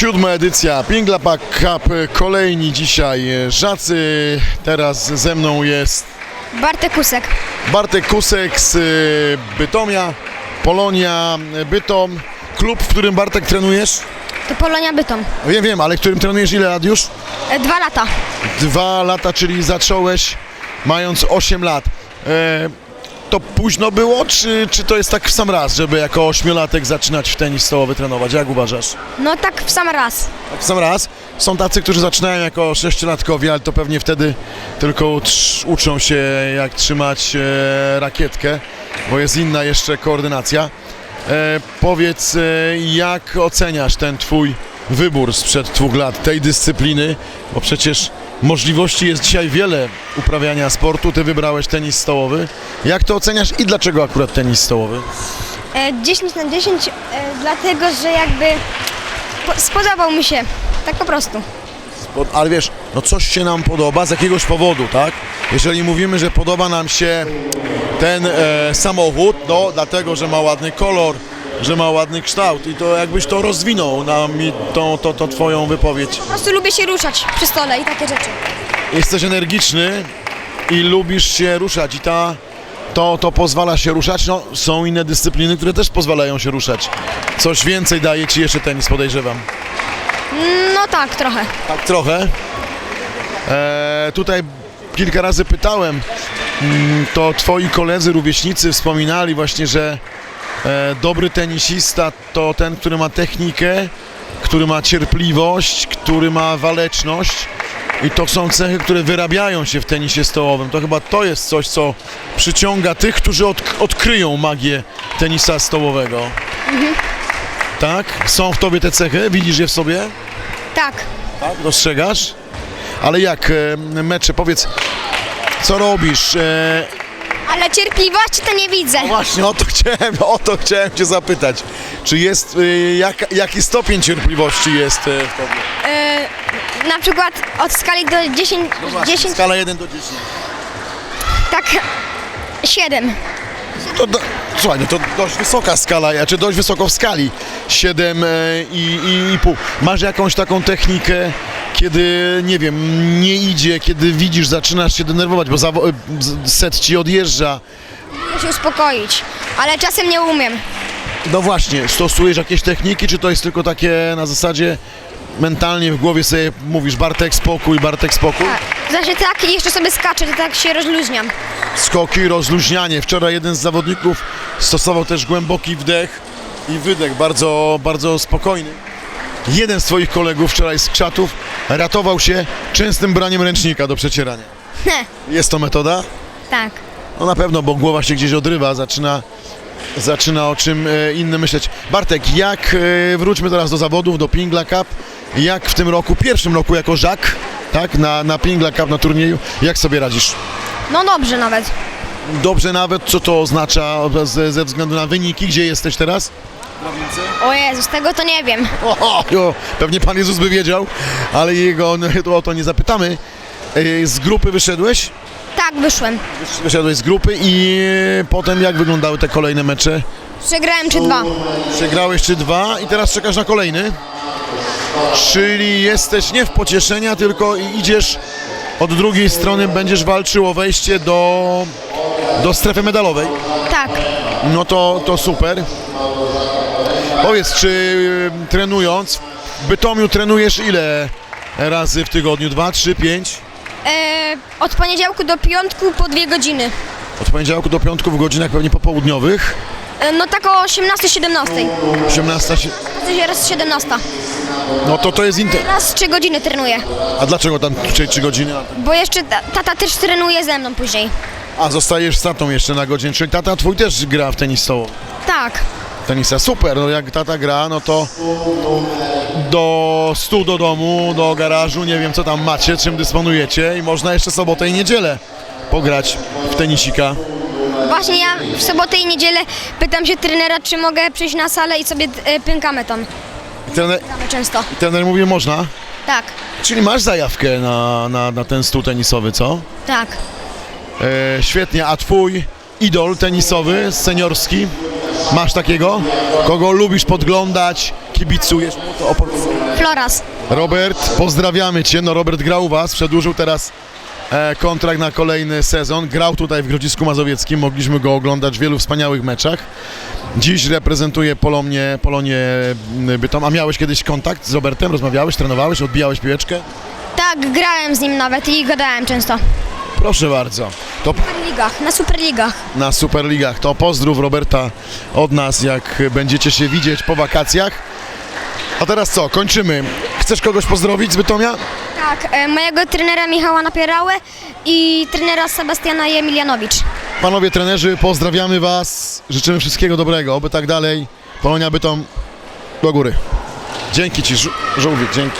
Siódma edycja Pingla Cup, kolejni dzisiaj Żacy. Teraz ze mną jest Bartek Kusek. Bartek Kusek z y, Bytomia, Polonia Bytom. Klub, w którym Bartek trenujesz? To Polonia Bytom. Wiem, wiem, ale którym trenujesz ile lat już? E, Dwa lata. Dwa lata, czyli zacząłeś mając 8 lat. E, to późno było, czy, czy to jest tak w sam raz, żeby jako ośmiolatek zaczynać w tenis stołowy trenować? Jak uważasz? No tak w sam raz. Tak w sam raz. Są tacy, którzy zaczynają jako sześciolatkowie, ale to pewnie wtedy tylko uczą się jak trzymać e, rakietkę, bo jest inna jeszcze koordynacja. E, powiedz, e, jak oceniasz ten twój wybór sprzed dwóch lat tej dyscypliny, bo przecież możliwości jest dzisiaj wiele uprawiania sportu, ty wybrałeś tenis stołowy. Jak to oceniasz i dlaczego akurat tenis stołowy? E, 10 na 10, e, dlatego że jakby po, spodobał mi się. Tak po prostu. Bo- Ale wiesz, no coś się nam podoba z jakiegoś powodu, tak? Jeżeli mówimy, że podoba nam się ten e, samochód, no dlatego, że ma ładny kolor, że ma ładny kształt i to jakbyś to rozwinął na mi tą, to, to twoją wypowiedź. Po prostu lubię się ruszać przy stole i takie rzeczy. Jesteś energiczny i lubisz się ruszać i ta, to, to pozwala się ruszać. No, są inne dyscypliny, które też pozwalają się ruszać. Coś więcej daje ci jeszcze tenis, podejrzewam. No tak, trochę. Tak trochę. E, tutaj kilka razy pytałem, mm, to twoi koledzy, rówieśnicy wspominali właśnie, że dobry tenisista to ten, który ma technikę, który ma cierpliwość, który ma waleczność i to są cechy, które wyrabiają się w tenisie stołowym. To chyba to jest coś, co przyciąga tych, którzy od, odkryją magię tenisa stołowego. Tak? Są w tobie te cechy? Widzisz je w sobie? Tak. Tak, dostrzegasz? Ale jak e, mecze, powiedz, co robisz? Ale cierpliwości to nie widzę. właśnie o to chciałem, o to chciałem cię zapytać. Czy jest, e, jak, jaki stopień cierpliwości jest e, w tobie? E, na przykład od skali do 10, No właśnie, 10 skala 1 do 10. tak 7. To, do, słuchaj, no to dość wysoka skala, ja- czy dość wysoko w skali. 7 e, i, i, i pół. Masz jakąś taką technikę, kiedy, nie wiem, nie idzie, kiedy widzisz, zaczynasz się denerwować, bo z- set ci odjeżdża, Muszę się uspokoić. Ale czasem nie umiem. No właśnie, stosujesz jakieś techniki, czy to jest tylko takie na zasadzie mentalnie w głowie sobie mówisz Bartek spokój, Bartek spokój? Tak. Znaczy tak i jeszcze sobie skaczę, to tak się rozluźniam. Skoki, rozluźnianie. Wczoraj jeden z zawodników stosował też głęboki wdech i wydech, bardzo, bardzo spokojny. Jeden z twoich kolegów wczoraj z krzatów ratował się częstym braniem ręcznika do przecierania. Heh, Jest to metoda? tak. No na pewno, bo głowa się gdzieś odrywa, zaczyna, zaczyna o czym e, innym myśleć. Bartek, jak, e, wróćmy teraz do zawodów, do Pingla Cup, jak w tym roku, pierwszym roku jako Żak, tak, na, na Pingla Cup, na turnieju, jak sobie radzisz? No dobrze nawet. Dobrze nawet, co to oznacza ze, ze względu na wyniki, gdzie jesteś teraz? O Jezus, tego to nie wiem. O, o, pewnie Pan Jezus by wiedział, ale jego no, to, o to nie zapytamy. E, Z grupy wyszedłeś? Tak, wyszłem. Wyszedłeś z grupy i potem jak wyglądały te kolejne mecze? Przegrałem czy dwa. Przegrałeś czy dwa i teraz czekasz na kolejny. Czyli jesteś nie w pocieszenia, tylko i- idziesz od drugiej strony, będziesz walczył o wejście do, do strefy medalowej. Tak. No to, to super. Powiedz, czy y, trenując, w Bytomiu trenujesz ile razy w tygodniu? Dwa, trzy, pięć? E, od poniedziałku do piątku po dwie godziny. Od poniedziałku do piątku w godzinach pewnie popołudniowych. E, no tak o 18-17. 18. się- Raz 17. No to to jest inter... Raz 3 godziny trenuję. A dlaczego tam 3, 3 godziny? Bo jeszcze ta, tata też trenuje ze mną później. A zostajesz z tatą jeszcze na godzinę, czyli tata twój też gra w tenis stołowy. Tak. Tenisa, super, no jak tata gra, no to do stu do domu, do garażu, nie wiem co tam macie, czym dysponujecie i można jeszcze sobotę i niedzielę pograć w tenisika. Właśnie ja w sobotę i niedzielę pytam się trenera, czy mogę przyjść na salę i sobie e, pękamy tam. I trener, Gramy często. i trener mówi, można. Tak. Czyli masz zajawkę na, na, na ten stół tenisowy, co? Tak. E, świetnie, a twój idol tenisowy, seniorski, masz takiego? Kogo lubisz podglądać, kibicujesz. Floras. Robert, pozdrawiamy Cię. No Robert grał u Was, przedłużył teraz e, kontrakt na kolejny sezon. Grał tutaj w Grodzisku Mazowieckim, mogliśmy go oglądać w wielu wspaniałych meczach. Dziś reprezentuje Polonię, Polonię Bytom. A miałeś kiedyś kontakt z Robertem? Rozmawiałeś, trenowałeś, odbijałeś piłeczkę? Tak, grałem z nim nawet i gadałem często. Proszę bardzo. To Superligach, na Superligach. na Superligach. To pozdrów Roberta od nas, jak będziecie się widzieć po wakacjach. A teraz co, kończymy. Chcesz kogoś pozdrowić z Bytomia? Tak, e, mojego trenera Michała Napierałę i trenera Sebastiana Emilianowicz. Panowie trenerzy, pozdrawiamy Was, życzymy wszystkiego dobrego, oby tak dalej. Polonia Bytom do góry. Dzięki Ci, Żu- żółwik, dzięki.